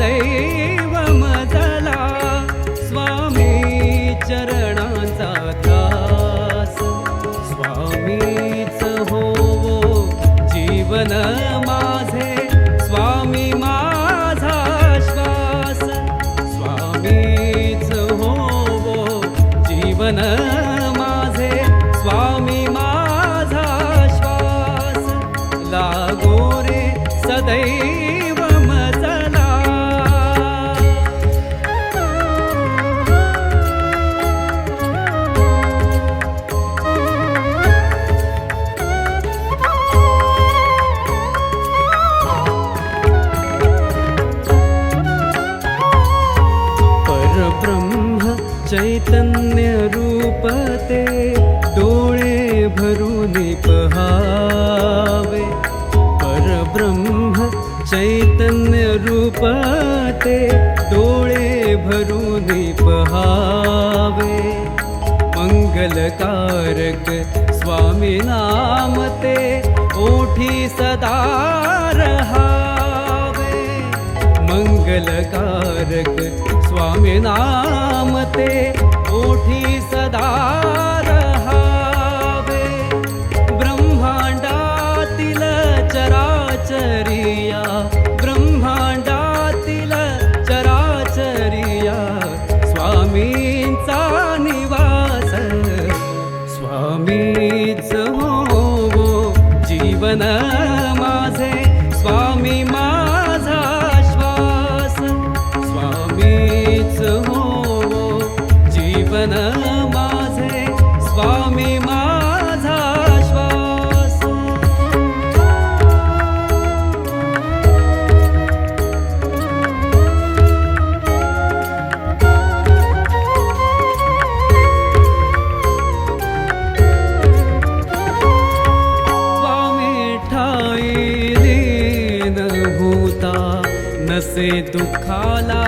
सदैव मजला स्वामी चरणांचा ध्यास स्वामीच होवो जीवन माझे स्वामी माझा श्वास. स्वामीच होवो जीवन चैतन्य रूपते डोळे भरून पहावे। परब्रह्म चैतन्य रूपते डोळे भरून पहावे। मंगलकारक स्वामी नाम ते ओठी सदा रहावे। मंगलकारक स्वामी नामते ओठी सदा रहावे. ब्रह्मांडातील चराचरिया ब्रह्मांडातील चराचरिया स्वामींचा निवास स्वामीच हो जीवन दुःखाला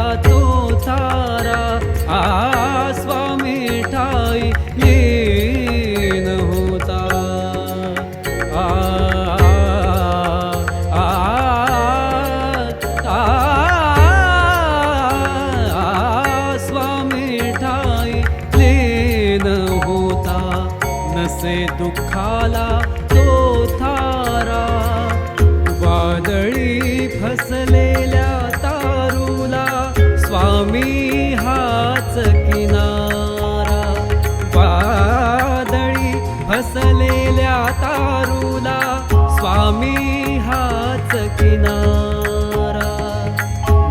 स्वामी हाच किनारा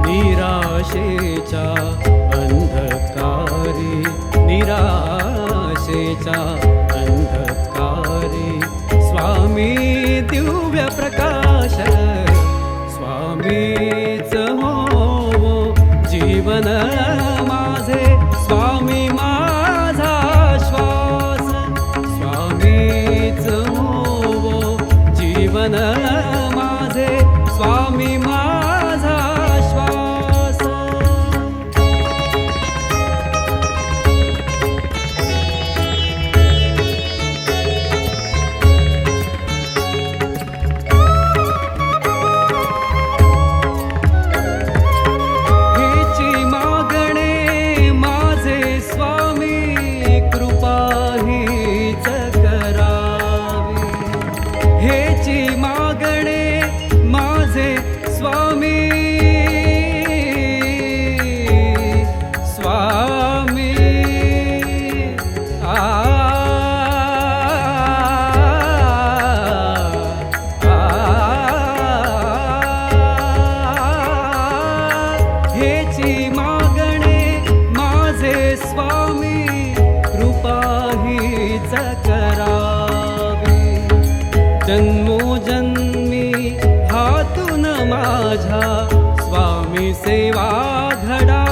निराशेचा अंधकारी निराशेचा अंधकारी. स्वामी दिव्य प्रकाश स्वामीच हो जीवन स्वामी माझ्या स्वामी सेवा घडावी.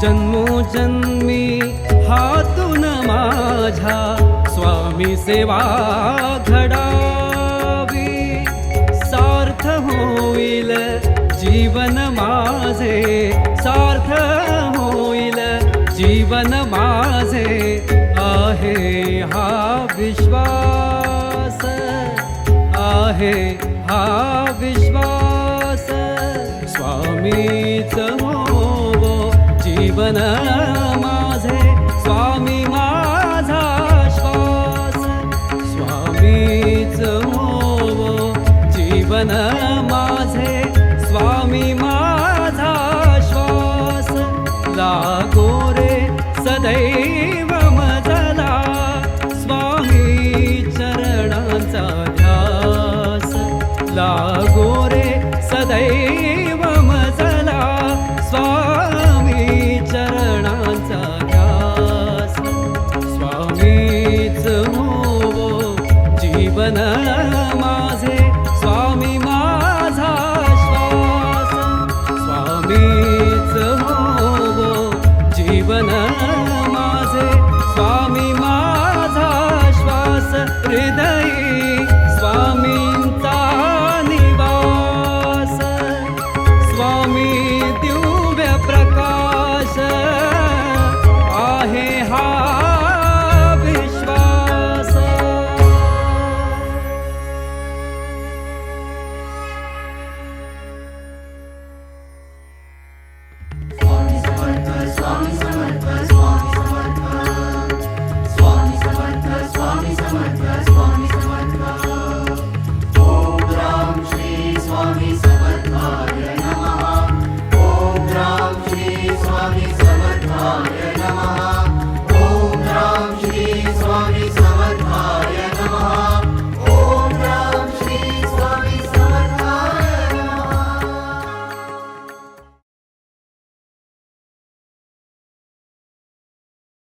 जन्मोजन्मी हातून माझा स्वामी सेवा घडावी. सार्थ होईल जीवन माझे सार्थ होईल जीवन माझे आहे हा विश्वास आहे च हो जीवन माझे स्वामी माझा श्वास हृदय